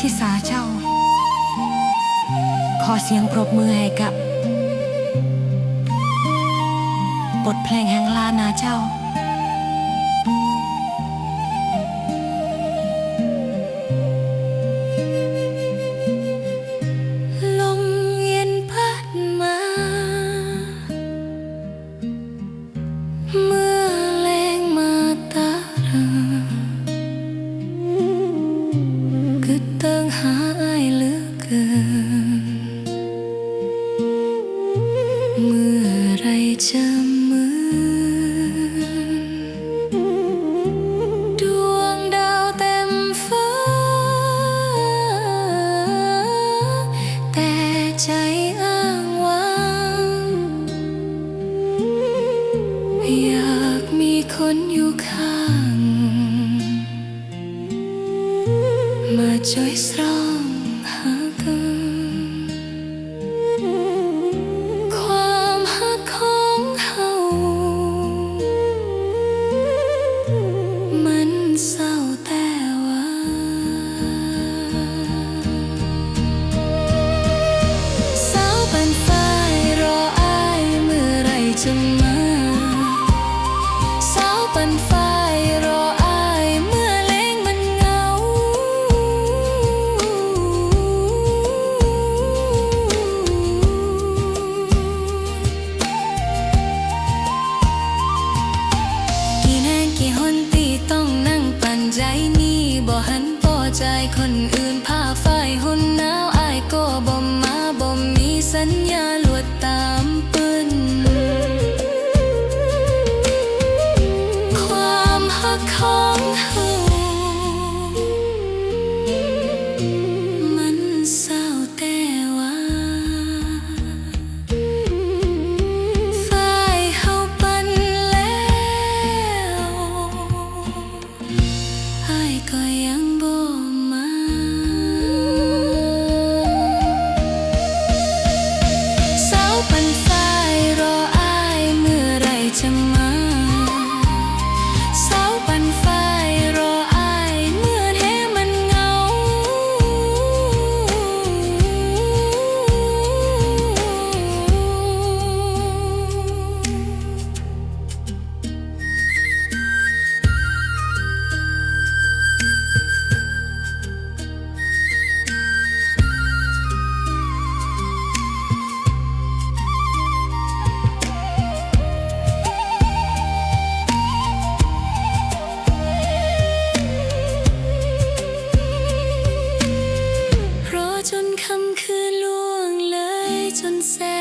ชิสาเจ้า ขอเสียงปรบมือให้กับบทเพลงแห่งลานาเจ้า คือเติงหาอายเหลือ มาช่วยสร้างหากันความหักของเฮามันเศร้าแต่ว่าสาวปันฝ้ายรออายเมื่อไรจะมา ปันสายรอ Say.